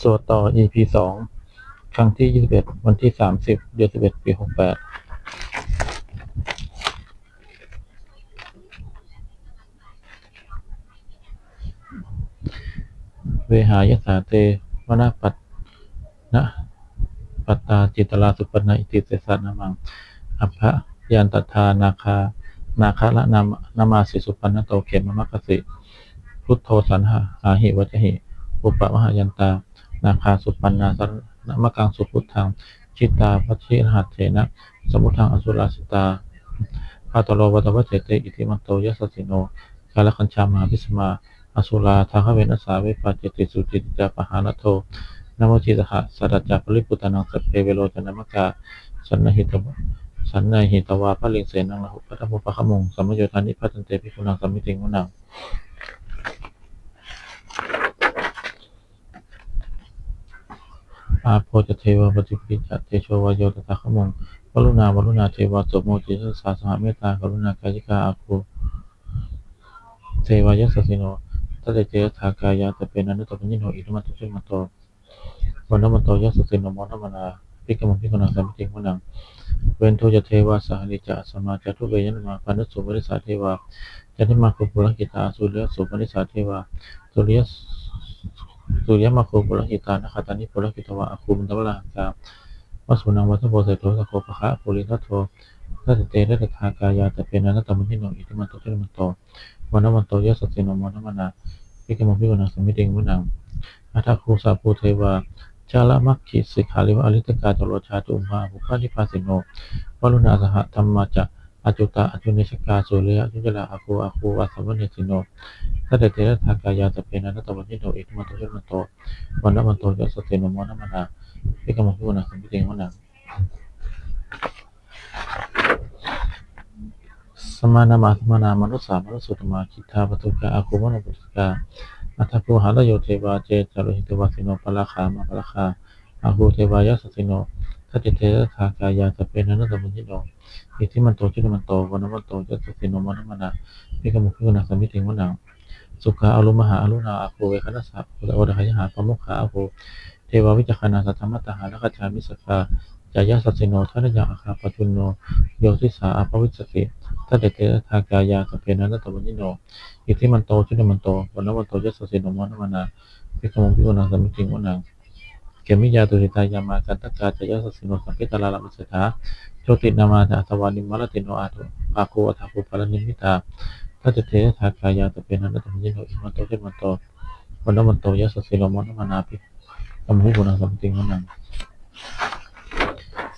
สวดต่อ EP สองครั้งที่ยี่สิบเอ็ดวันที่สามสิบเดือนสิบเอ็ดปีหกแปดเวหายสาเตวนาปัตนะปัตตาจิตลาสุปนนะอิติเสสะนามังอัพะยันตทานาคา นาคาละนามนามาสิสุปนนะโตเขมมะกสิ พุทโธสันหาหาหิวัจหิ อุปมหายันตา นาคาสุปันนาสนมะกังสุพุทธังชิตาพัชิรหัตเถนะ สมุทังอสุราสิตาพาตโลวัตวัจเจเตอิติมันโตยัสสิโนกาลคัญชามาพิสมา อสุราทาขเวนัสสาเวปาเจติสุจิตจาปหานโทนโมจิตหะสัจจาปริปุตานังสัพเพเวโรจนมกาสันนหิตวสันนหิตวาพระลิงเสนังละหุพัทธมุปะขมงสัมโยธานิพัตันเตปิคุณังสัมมิติงมุนัง อาโพจเทวปฏิปิจเตโชวายโยตถาคมงวรุณาวรุณาเทวาสมโมจิตสาสหเมตตากรุณากายิกาอาคูเทวายสสิโนตัตเจยถากายาตเป็นอนุตตปัญญิโนอิทมัตตุชิมันโตวันนมันโตยสสิโนมอนมนาพิกมังพิกนังสัมมิติงมุนังเวนโทจเทวาสหริจาสมาจตุเวยันมาปานุสุบริสาเทวาจันทิมาคุปุรกิตาสุเลียสุบริสาเทวาสุเลีย สุริยมาโคปุรหิตานะคาตานิปุรหิตวะอคูมันตวะลาหังกาวสุนังวัฏโพเสโตสโคปะคะปุริทัตโททัตเตระตถากายาแต่เป็นอนัตตมัญญิโนอิทิมันโตเทมันโตวันนมันโตยะสสสิโนมนมนาพิกมพิกนังสมิติงมุนังอัตถคูสาภูเทวาจาระมัคคิสิกขาลิวะอริตกาจโรชาตุมหาภุพานิพาสิโนวรุณาสหธรรมาจะ อจุตาอจุเนชกาสุเรยอจุจลาอาคูอาคูวัสสมเนสิโนถ้าเดเตระทากายาจะเปนอนัตตวันที่โนอิทมันโตเชมันโตวันนมันโตยสเตนมอนมนาพิกมังพิวนาสัมพิเตงวนาสมานามาสมานามนุสสามนุสุตมาคิทาปตุกาอาคุมนปุตกาอัตภูหาลโยเทวาเจจารุหิตวาสิโนปะราคามาปะราคาอาคูเทวายสสิโน ถ้าเดเตระทากายาจะเปนอนัตตวันที่โนอิทิมันโตเชมันโตวันนมันโตยสเตนมอนมนาพิกมังพิวนาสัมพิเตงวนาสุขาอารมหาอรุณาอาโคเวคณสสะโอดหายหาปมุขาอาโคเทววิจักนาสัทธมัตตหาลักจามิสกาจายาสัจจิโนทัตยาอาคาปจุนโนโยติสาอาภวิสติทัตเตเตทากายาสเพนันตวัญญิโนอิทิมันโตชุนมันโตวันนวันโตยัสสิโนมันมนาพิกมงพิวนาสมิติงวนัง เกมิยาตุหิตายามากันตกาจายาสัจจิโนสังเกตลาลามิสถาโชตินามาอัตวานิมรติโนอาตุอาโคอัตถุปาลนิมิตาถ้าจะเททากายาตเป็นนั้นต่เป็นยินโนอิมันโตเช่นมันโตวันนั้นมันโตยะสสิโลมอนมานาภิกรรมหุบุนังสัมติงมันัง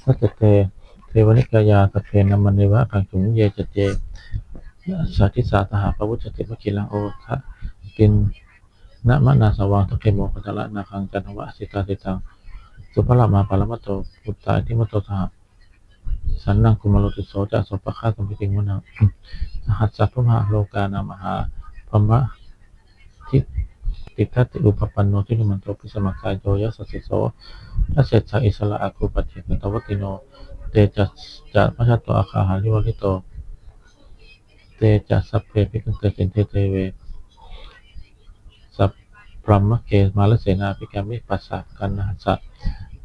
ถ้าจะเทเทวนิกายาตเพนมันเนวะกังจุงเยจเจสาธิสาตหาพระวุฒิติมกิลังโอทะกิน นะมะนาสว่างทะเคโมกัจละนาคังจันทวะสิตาติตัง สุภลามาปารมตโตปุตตาที่มตโตสหสันนังคุมโลติโสจะสปะฆาสมพิติงมันนังหัสสะพุมหาโลกานามหาพมะทิติทัติอุปปันโนทินุมันโตปิสมัคคายโยยัสสิโสทัสเสสะอิสระอากุปัจเจกตวติโน เตจัสจะมัชตโตอาคาหาริวริโต เตจัสสัพเพปิกันเตสินเทเทเว พรหมเกมาลเสนาภิกามิปัสสะกันหัสสะ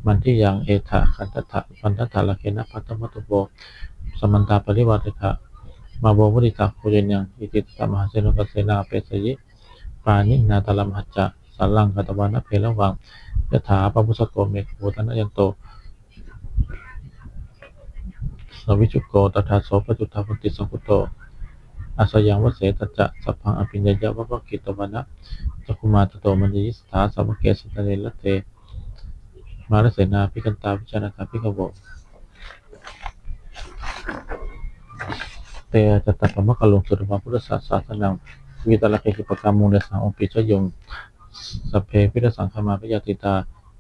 มันที่ยังเอถะคันตถะปันตถะละเคนะพัตตมัตุโบสมันตาปริวัติทะมาโบมุติตาโคเยนยังอิติตมหาเสนกเสนาเปสยิปานินาตลัมหัจจะสัลลังกัตวานะเพลวังยถาปะพุสโกเมฆโหตนะยันโตสวิจุโกตถาโสปจุทธาพุติสังคุโต อาสยังวเสตจะสัพพังอภิญญาวะปะกิตวนะจักคุมาตโตมันยิสถาสัมเกสตะเนละเต มาลเสนาพิกันตาพิจารณาพิกโวเตจะตัดปมกะลงสุดมาพุทธศาสสนังวิตาลเคหิปกรรมมูลสังอปิชยงสเพพิทสังขมาพิยติตา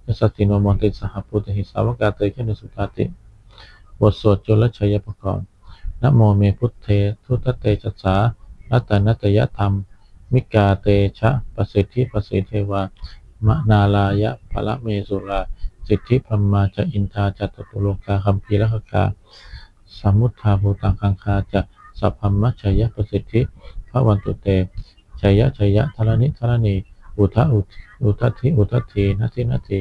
ยสัตติโนมนติสหพุทธิสาวกาเตชนสุตาติบทสวดจุลชัยปกรณ์ นะโมเมพุทเททุตเตจัสสานัตนัตยธรรม มิกาเตชะประสิทธิประสิทธิเทวามนาลายะภละเมสุรา สิทธิพรมาจะอินทาจัตตุโลกาคัมภีรคกาสมุทธาภูตังคังคาจะสัพพัมมัชชยประสิทธิพระวันตุเตชัยะชัยะธรณิธรณีอุทะอุทัติอุทัตินัตินัติ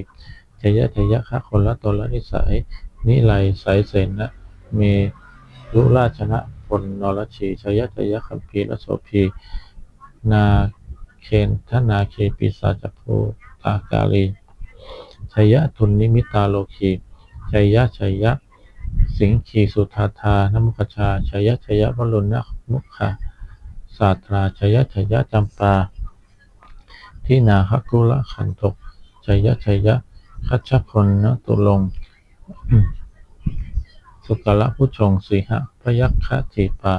ชยะชยะคะคนละตนละนิสัยนิไลสายเสนนะเม รุราชนะพลนรชีชยะชยะคัมภีรโสภีนาเคนทนาเคปิสาจโพตากาลีชยะทุนนิมิตาโลคีชยะชยะ สิงคีสุธาธานมุขชาชยะชยะวรุณะมุขะศาสตราชยะชยะจำปาที่นาคกุละขันตกชยะชยะคัชพลนตุลง สุกละผู้ชงสีหะพยัคฆทีปา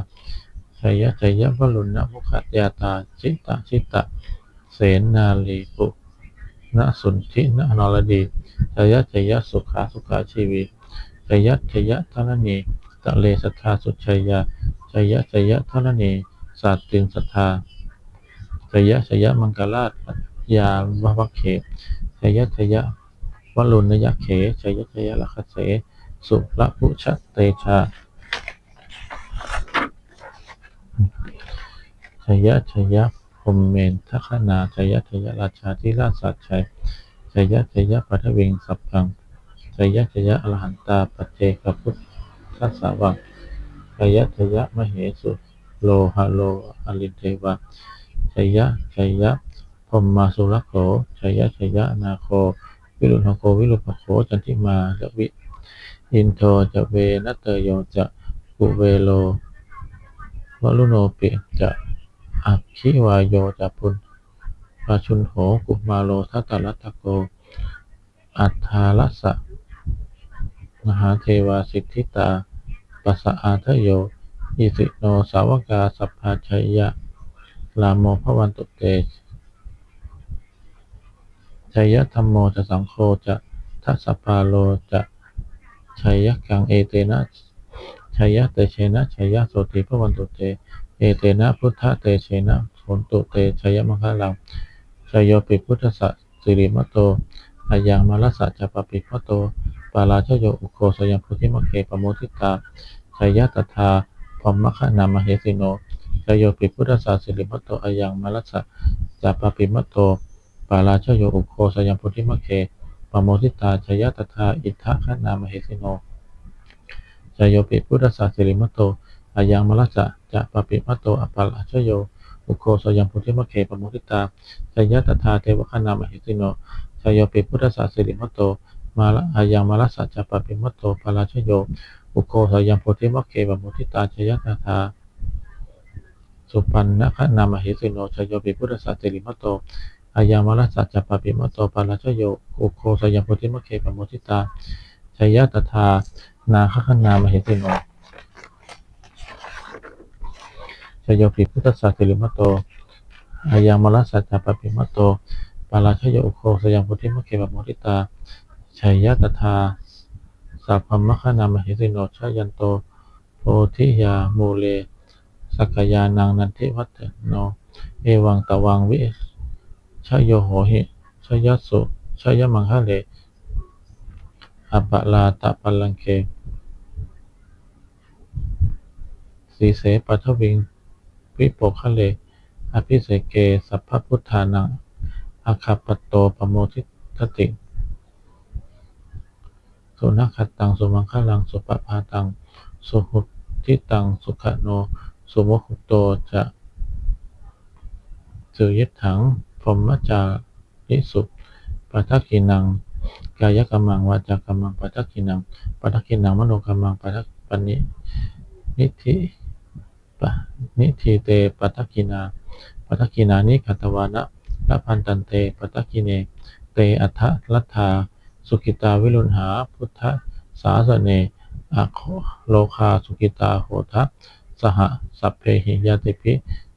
ชยะชยะวรุณะมุขยาตาจิตะชิตะ เสนนาลีปุณสุนทินนรดีชยะชยะสุขาสุขาชีวีชยะชยะทนนีตะเลสัทธาสุชยาชยะชยะทนนีสัตติงสัทธาชยะชยะมังกราชยาวะวะเขชยะชยะวลุณยะเขชยะชยะลัคเส สุระพุชเตชาชยะชยะพรมเมนทคนาชยะชยะราชาธิราชสัจชัยชยะชยะปัทวิงสัพพังชยะชยะอรหันตาปเจกพุทธัสสะวังชยะชยะมเหสุโลหะโลอลินเทวะชยะชยะพรหมาสุรโขชยะชยะนาโค วิรุณโควิรุปโขจันทิมาลวิ อินโทจะเวนัตเตโยจะกุเวโลวลุโนเปิจะอัคคิวายโยจะพุนปาชุนโหกุมาโลทัตตรัตโก อัฏฐาลัสสะ มหาเทวาสิทธิตาปัสสะอาทะโยอิสิโนสาวกาสัพพาชัยยะ ลามโมภวันตุเตชัยยะธรรมโมจะสังโฆจะทัสสปาโลจะ ชัยยะกังเอเตนะชัยยะเตเชนะชัยยะโสติภวันตุเต เอเตนะพุทธเตเชนะโสนตุเตชัยยะมังคลังชัยโยปิพุทธสัสิริมตโตอายังมาลสัจจปปิพโต ปาราชโยอุโคสยังพุทธิมเคปโมทิตาชัยยะตถาพรหมคะนามเหสิโนชัยโยปิพุทธสัสิริมตโตอายังมาลสัจจปปิมตโต ปาราชโยอุโคสยังพุทธิมเค โมทิตาชยตถาอิทธะขนามเหสิโนชยโยปิพุทธสสสิริมตโตอายังมลัสสะจะปปิมตโตอปาราชโยอุโคสยังพุทธิมะเคปโมทิตาชยตถาเทวขนามเหสิโนชยโยปิพุทธสสสิริมตโตมาละอายังมลัสสะจะปปิมตโตปาราชโยอุโคสยังพุทธิมะเคปโมทิตาชยตถาสุปันนะขนามเหสิโนชยโยปิพุทธสสสิริมตโต อายามาลสัจจปปิมโตปาราชโยโกโคสยามพุทธิมะเคปโมทิตาชัยยะตถานาคขนามเหติโนชยปิพุทธสัจจิริมโตอายามาลสัจจปปิมโตปาราชโยโคสยามพุทธิมะเคปโมทิตาชัยยะตถาสัพพมะขนามเหติโนชยันโตโพธิยามูเลสักยานังนันทิวัตโน เอวังตวังวิ ชโยโหหิชยสุชยมังคะเลอปะลาตะปัลลังเคสีเสปัทวิงวิปกคะเล อภิเสเก สัพพพุทธานังอาคาปโตปโมทิทติสุนัขตัง สุมังคะลัง สุปปาตัง สุหุทิตัง สุขโน สุโมหุโต จะสุยิถัง พรหมจาริสุปัทกินัง กายกรรมังวาจากรรมังปัทกินังปัทกินังมโนกรรมังปัทปณินิธิปะนิทีเตปัทกินาปัทกินานิคัตวานะละพันตันเตปัทกิเน เตอัทะรัฐาสุขิตาวิรุณหา พุทธสาสเนอะโลคาสุขิตาโหทะสหสัพเพหิยาติภิ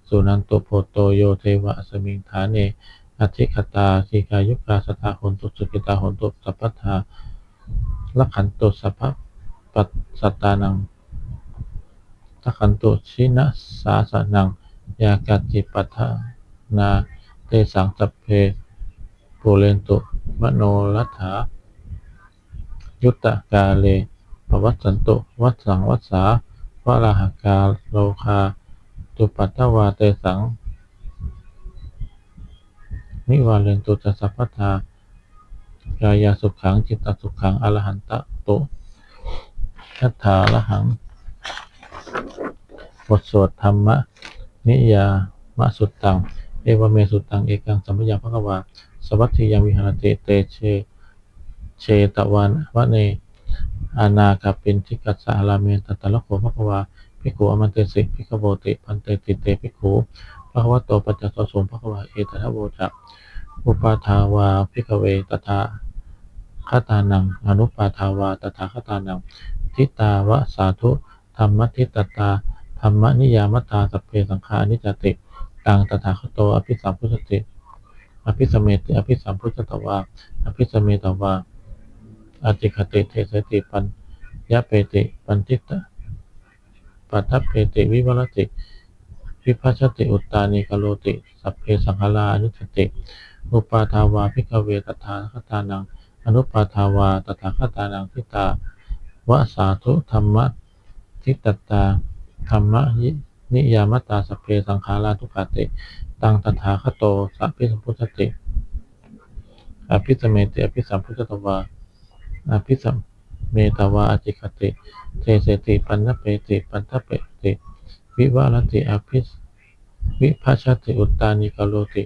สุนันตุโพโตโยเทวะสมิงฐานเนอธิคตาทีกายุกาสตาหนตุสุกิตาหนตุสัพพทาลักขันตุสัพพปัสสตานังลักขันตุชินะสาสนัง ยากาจิปัฏนาเตสังสัพเพปุเรนตุมโนรัฐายุตตะกาเลปวัสสันตุ วัสสังวัสสาวราหกาโลคา ตุปัตตวาเตสัง นิวาเลนตุตสัพพทากายาสุขังจิตตสุขังอรหันตะตุยัตถาละหัง บทสวดธรรมะ นิยามะสุตตัง เอวเมสุตตัง เอกังสัมปยังพระกวาสวัตถิยังวิหารติเตเช เชตวันวะเนอานาคาปินทิกัสสะอาราเมตตะละโขภควา ภิกขุอมันเตสิภิกขโบติพันเตติเตภิกขุภควโตปัจจสสมภควาเอตทะโวจักอุปาทาวาภิกเวตถาคตานังอนุปาทาวาตถาคตานัง ทิตาวะสาธุธรรมทิตตาธรรมนิยามตาสัพเพสังขานิจติตังตถาคโตอภิสัมพุทธติอภิสมเมติอภิสัมพุทธตวาอภิสมเมตวาอติคติเทสติปัญญาเปติปันทิตะ ปัทถเปติวิวรติ วิภัชติอุตตานิกโลติ สัพเพสังฆารานิสติ อุปาทาวาภิกเวตถาคตานัง อนุปาทาวาตถาคตานังทิตาวะสาธุธรรมะทิตตาธรรมะนิยามตาสัพเพสังขาราทุกขติตังตถาคโตสัพพิสัมพุทธติอภิสเมติอภิสัมพุทธตวาอภิสัม เมตาวาอจิคติเทเสติปันนเปติปันทเปติวิวารติอภิสวิภัชติอุตตานิกโลติ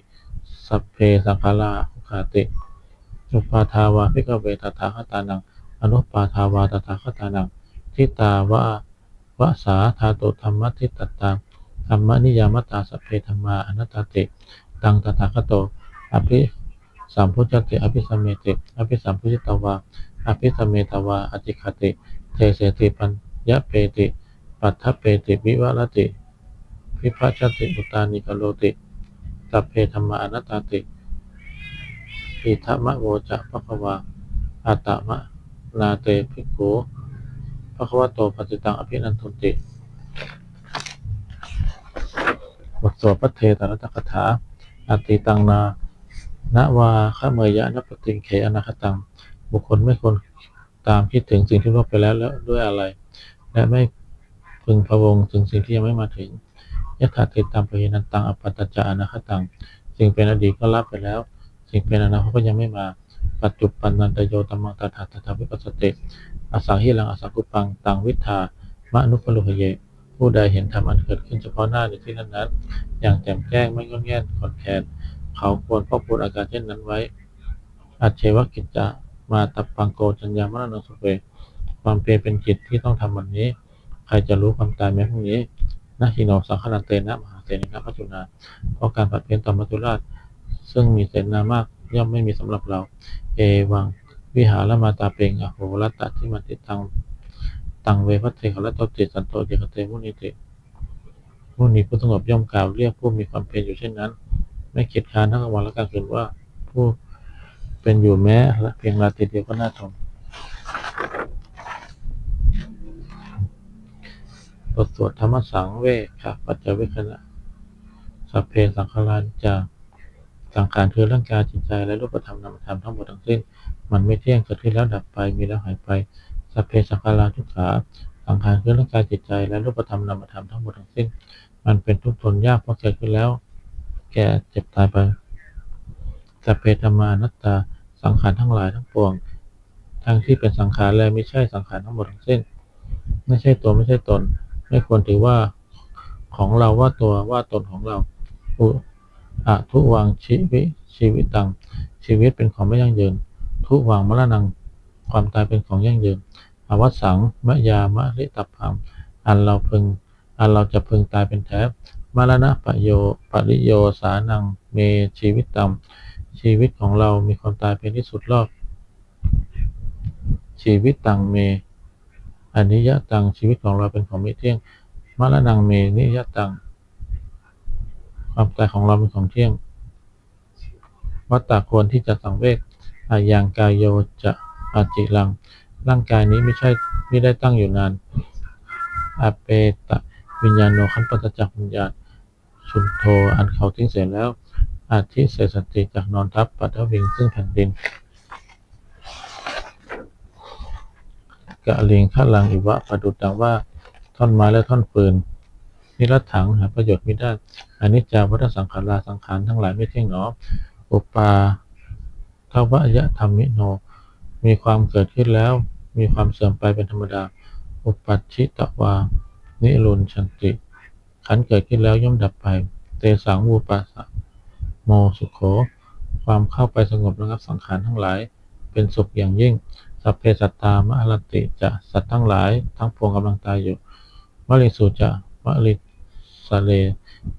สัพเพสังขาราภุคาติอุปาทาวาภิกเวตถาคตานัง อนุปาทาวาตถาคตานังทิตาวะวะสาธาตุธรรมทิตตตาธรรมนิยามตาสัพเพธรรมาอนัตติ ตังตถาคโตอภิสัมพุทธติอภิสัมเมติอภิสัมพุทธตวา อภิสมเมตวาอติคติเทเสติปัญญาเปติ ปัทถเปติวิวรติพิพัชติอุตานิกโลติสัพเพธรรมาอนัตตติอิทัมะโวจะภควาอัตตมะนาเตภิกขุภควโตปฏิตังอภินันทุนติบทสวดพระเทตรัตคถาอติตังนานวาขเมยะนปติเขอนาคตัง บุคคลไม่ควรตามคิดถึงสิ่งที่ล่วงไปแล้วแล้วด้วยอะไร และไม่พึงพะวงถึงสิ่งที่ยังไม่มาถึงยถาติตามปะเยนันตังอปัตจาอนาคตังสิ่งเป็นอดีตก็รับไปแล้ว สิ่งเป็นอนาคตก็ยังไม่มา ปัจจุปันนันตโยตัมมังตถาตถาวิปัสสติอสังหิรังอสังกุปังตังวิทามะนุปลุหเย ผู้ใดเห็นธรรมอันเกิดขึ้นเฉพาะหน้าในที่นั้นๆอย่างแจ่มแจ้งไม่งอนแง่นขอนแคนเขาควรป้อพูดอาการเช่นนั้นไว้อัจเชวกิจจะ มาตับปังโกจัญญามรณสุเวความเพียรเป็นจิตที่ต้องทำวันนี้ ใครจะรู้ความตายแม้พรุ่งนี้นะฮิโนสังขารเตนะมหาเสนินะพัจจุนาเพราะการผัดเพี้ยนต่อมัจจุราช ซึ่งมีเสนามากย่อมไม่มีสำหรับเรา เอวังวิหารมาตาเปงอโหรัตตะที่มันติดตังตังเวพัตเทขรัตตติสันโตเจคเตมุนิติมุนีผู้สงบย่อมกล่าวเรียกผู้มีความเพียรอยู่เช่นนั้น ไม่เกียจค้านทั้งกลางวันและกลางคืนว่าผู้ เป็นอยู่แม้เพียงราตรีเดียวก็น่าทนบทสวดธรรมสังเวชค่ะปัจจเวคณะสัพเพสังขารานิจจาสังขารคือร่างกายจิตใจและรูปธรรมนามธรรมทั้งหมดทั้งสิ้น มันไม่เที่ยงเกิดขึ้นแล้วดับไปมีแล้วหายไปสัพเพสังขาราทุกขาสังขารคือร่างกายจิตใจและรูปธรรมนามธรรมทั้งหมดทั้งสิ้น มันเป็นทุกข์ทนยากเพราะเกิดขึ้นแล้ว แก่เจ็บตายไปสัพเพธรรมานัตตา สังขารทั้งหลายทั้งปวง ทั้งที่เป็นสังขารและไม่ใช่สังขารทั้งหมดทั้งสิ้น ไม่ใช่ตัวไม่ใช่ตน ไม่ควรถือว่าของเราว่าตัวว่าตนของเราอุอะทุวังชีวิชีวิตตังชีวิตเป็นของไม่ยั่งยืน ทุวังมรณังความตายเป็นของยั่งยืนอวัสังมะยามะริตับพังอันเราพึง อันเราจะพึงตายเป็นแท้มรณะปะโยปริโยสานังเมชีวิตตัง ชีวิตของเรามีความตายเป็นที่สุดรอบ ชีวิตตังเมอนิยะตังชีวิตของเราเป็นของไม่เที่ยงมรณังเมนิยะตัง ความตายของเราเป็นของเที่ยง วัตตาควรที่จะสังเวชอายังกายโยจะอาจิลัง ร่างกายนี้ไม่ใช่ไม่ได้ตั้งอยู่นานอาเปตะวิญญาณโนขันปัจจักวิญญาณชุนโทอันเขาทิ้งเสร็จแล้ว อาทิเสสติจากนอนทับปัทวิงซึ่งแผ่นดินกะลิงข้าลังอิวะประดุดดังว่าท่อนไม้และท่อนปืน นิรัตถังหาประโยชน์ไม่ได้อนิจจาวัฏสังขาราสังขารทั้งหลายไม่เที่ยงหนอ อุอุปาทวยะธรรมิโน มีความเกิดขึ้นแล้ว มีความเสื่อมไปเป็นธรรมดา อุปัชิตวา นิรุนชันติ ขันเกิดขึ้นแล้วย่อมดับไป เตสังวูปัสสะ โมสุโข ความเข้าไปสงบระงับสังขารทั้งหลาย เป็นสุขอย่างยิ่ง สัพเพสัตตามะอรติจะสัตว์ทั้งหลาย ทั้งปวงกำลังตายอยู่มะริสุจะมะริสะเล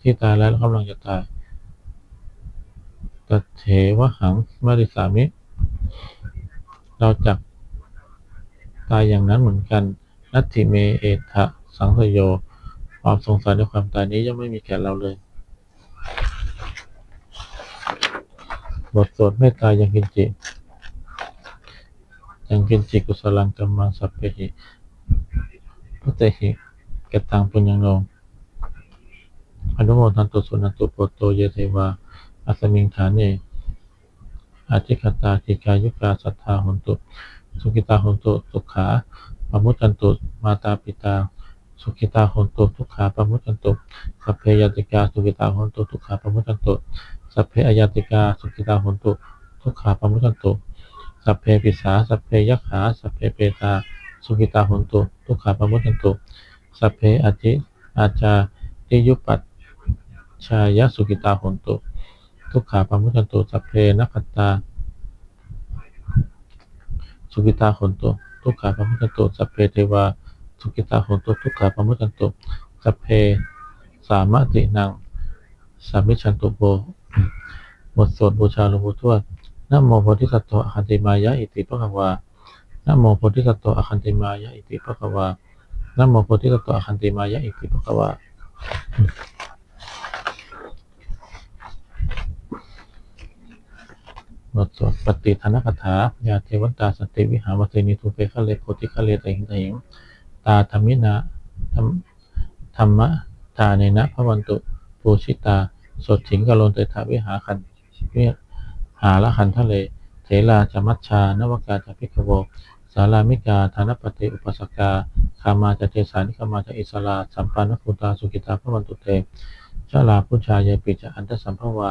ที่ตายแล้วกำลังจะตายตเถวหังมริสามิ เราจักตายอย่างนั้นเหมือนกัน นัตถิเมเอทะสังสยโย ความสงสัยในความตายนี้ย่อมไม่มีแก่เราเลย บทสวดเมตตายังกินจิยังกินจิกุศลังกัมมังสัพเพหิพุทธหิกตังปุญญังโนอนุโมทันตุสุนันตุโปโตเยเทวาอัสมิงฐานเนอาจิกตาทิกายุกาสัทธาหนตุ สุกิตาหนตุสุขาปมุตันตุ มาตาปิตา สุขิตาหนตุทุกขาปมุตตันตุสัพเพยติกาสุขิตาหนตุทุกขาปมุตตันตุสัพเพอายติกาสุขิตาหนตุทุกขาปมุตตันตุสัพเพปิสาสัพเพยัคขาสัพเพเปตาสุขิตาหนตุทุกขาปมุตตันตุสัพเพอจิอาจาติยุปัตชายสุขิตาหนตุทุกขาปมุตตันตุสัพเพนัคขตาสุกิตาหนตุทุกขาปมุตตันตุสัพเพเทวา สุกิตาหนตุทุกขาปมุตันตุสัพเพสามตินังสามิชันตุโบบทสวดบูชาหลวงปู่ทวดนโมโพธิสัตว์อคันติมายะอิติปะคะวานโมโพธิสัตว์อคันติมายะอิติปะคะวานโมโพธิสัตว์อคันติมายะอิติปะคะวาบทสวดปฏิทานคถายาเทวตาสติวิหารวเสนิทุเปคะเลโพธิคะเลตหิงตหิง ตาธรรมินะธรรมธรรมะทาเนนะพระวันตุปูชิตา สดถิงกะโลนเตถาวิหาคันวิหาละคันทะเลเถราจมัชชานวกาจพิกโวสารามิกาธานปฏิอุปสกาคามาจเทสานิคามาจอิสราสัมปันนภูตาสุกิตาพระวันตุเตชาลาพุชายปิจอันตสัมภวา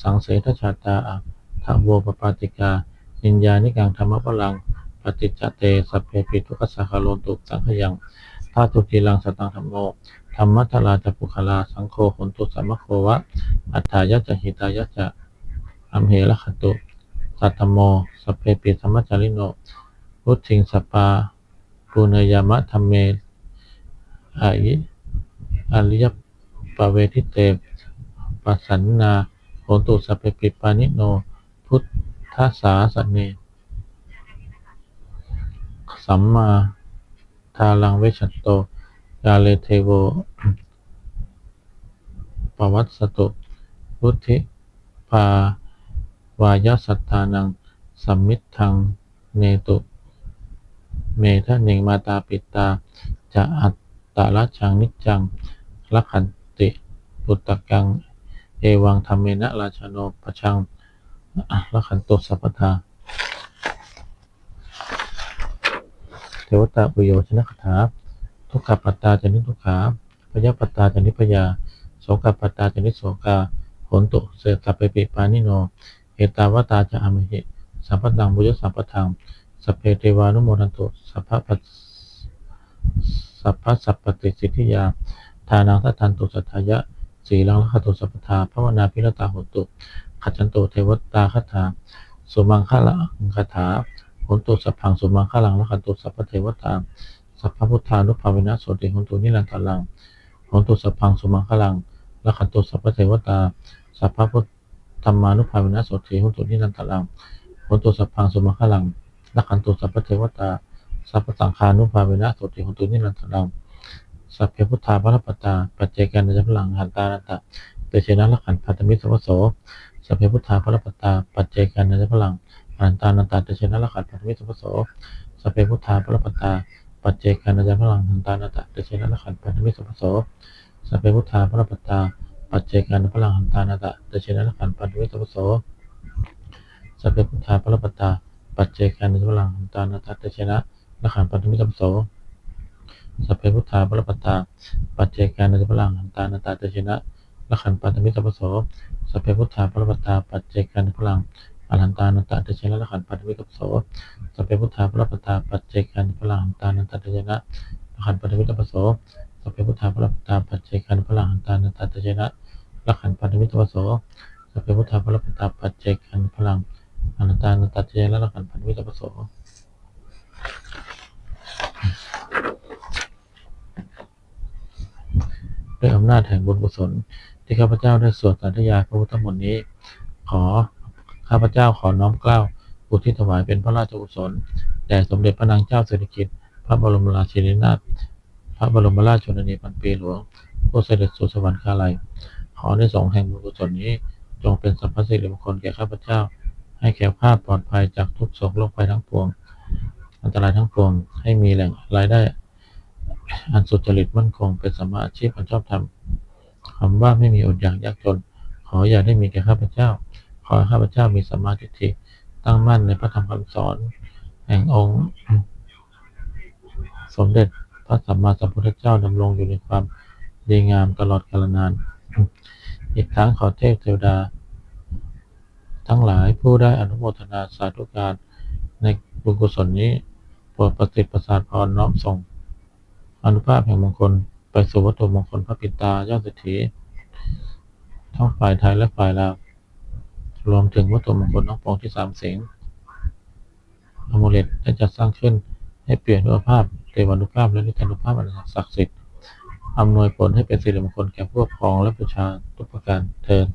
สังเสทชาตาอะทะโวปปาติกานิญญานิกังธรรมะพลัง ปฏิจจเตสัพเพปิทุกขสังขโลตุสังขยังธาตุกีลังสตังธรรมโมธรรมัทลาจปุคลาสังโฆหนตุสัมมโควะ อัฏฐายะจะหิตายะจะอัมเหระขตุสัตตโมสัพเพปิธรรมจาริโนพุทธิงสปาปูเนยามะธรรมเมอายิอริยปเวทิเตปัสสันนาโหนตุสัพเพปิปานิโน พุทธสาสเน สัมมาทาลังเวชชนโตกาเลเทโวปวัตสตุพุทธิภาวายสัตตานังสัมมิทธังเนตุ เมทะเนงมาตาปิตา จะอัตตาละชังนิจจังลักขันติปุตตะกัง เอวังธรรมเมนะราชโนปชังลักขันตุสัพพทา เท วตาปุโยชนะคถา ทุกขปัตตาจนิทุกขาพยาปัตตาจนิพยาโสกปัตตาจนิโสกาโหนตุเสสัพเพปิปานิโน เอตาวตาจะอามหิสัมปตังบุญสัมปทังสัพเพเทวานุโมทันตุสัพพะปัสสัพพะสัพปติสิทธิยา ทานังทัตทันตุสัทธายะสีลังคตุสัพพทาภวนาพิรตาหนตุขัจันตุเทวตาคาถาสุมังคลังคาถา นตุสัพพังสุมังคลังลัคตุสัพพเทวตาสัพพพุทธานุภาเวนะโสติโหนตุนิรันตลังโหนตุสัพพังสุมังคลังลัคตุสัพพเทวตาสัพพพุทธรรมานุภาเวนะโสติโหนตุนิรันตลังโหนตุสัพพังสุมังคลังลัขันตุสัพพเทวตาสัพพสังฆานุภาเวนะโสติโหนตุนิรันตลังสัพเพพุทธาพระปตาปัจเจกานัจพลังหันตานันตะเตเชนะลักขันพัตมิสวสโสสัพเพพุทธาพระปตาปัจเจกานัจจพลัง หันตานันตะเตชนะลักขันพัตมิสวสโสสเพพุทธาพระปตา ปัจเจกานัจจพลังหันตานันตะเตชนะลักขันพัตมิสวสโสสเพพุทธาพระปตา ปัจเจกานัจจพลังหันตานันตะเตชนะลักขันพัตมิสวสโสสเพพุทธาพระปตา ปัจเจกานัจจพลังหันตานันตะเตชนะลักขันพัตมิสวสโสสเพพุทธาพระปตา ปัจเจกานัจจพลังหันตานันตะเตชนะละขันปัตมิสัพโสสเพพุทธาพระปตาปัจเจกันพลัง อรหันตานันตเตชนะละขันปัตวิกัปโสสัพเพพุทธาพระปตาปัจเจกันพลังอรหันตานันตเตชนะละขันปัตวิกัปโสสัพเพพุทธาพระปตาปัจเจกันพลังอรหันตานันตเตชนะละขันปัตวิกัปโสสัพเพพุทธาพระปตาปัจเจกันพลังอรหันตานันตเตชนะละขันปัตวิกัปโสด้วยอำนาจแห่งบุญกุศลที่ข้าพเจ้าได้สวดสาธยายพระพุทธมนต์นี้ ขอ ข้าพเจ้าขอน้อมเกล้าอุทิศถวายเป็นพระราชกุศลแด่สมเด็จพระนางเจ้าสิริกิติ์พระบรมราชินีนาถพระบรมราชชนนีพันปีหลวงผู้เสด็จสู่สวรรคาลัย ขอในสองแห่งบุญกุศลนี้ จงเป็นสัพพสิริมงคลแก่ข้าพเจ้า ให้แคล้วคลาปลอดภัยจากทุกโศกโรคภัยทั้งปวง อันตรายทั้งปวงให้มีแหล่งรายได้ อันสุจริตมั่นคงเป็นสัมมาอาชีพอันชอบธรรมคำว่าไม่มีอดอยากยากจน ขออย่าได้มีแก่ข้าพเจ้า ขอข้าพเจ้ามีสัมมาทิฏฐิตั้งมั่นในพระธรรมคำสอน แห่งองค์ สมเด็จพระสัมมาสัมพุทธเจ้าดำรงอยู่ในความดีงามตลอดกาลนาน อีกทั้งขอเทพเทวดา ทั้งหลายผู้ได้อนุโมทนาสาธุการในบุญกุศลนี้โปรดประสิทธิ์ประสาทพรน้อมส่ง อนุภาพแห่งมงคล ไปสู่วัตถุมงคลพระปิตา ยอดเศรษฐีทั้งฝ่ายไทยและฝ่ายลาว รวมถึงวัตถุมงคลน้องปองที่สามเสียงอมูเลตได้จัดสร้างขึ้นให้เปลี่ยนรูปภาพเทวานุภาพและนิทานุภาพอันศักดิ์สิทธิ์อำนวยผลให้เป็นสิริมงคลแก่ผู้ปกครองและประชาทุกประการเทิน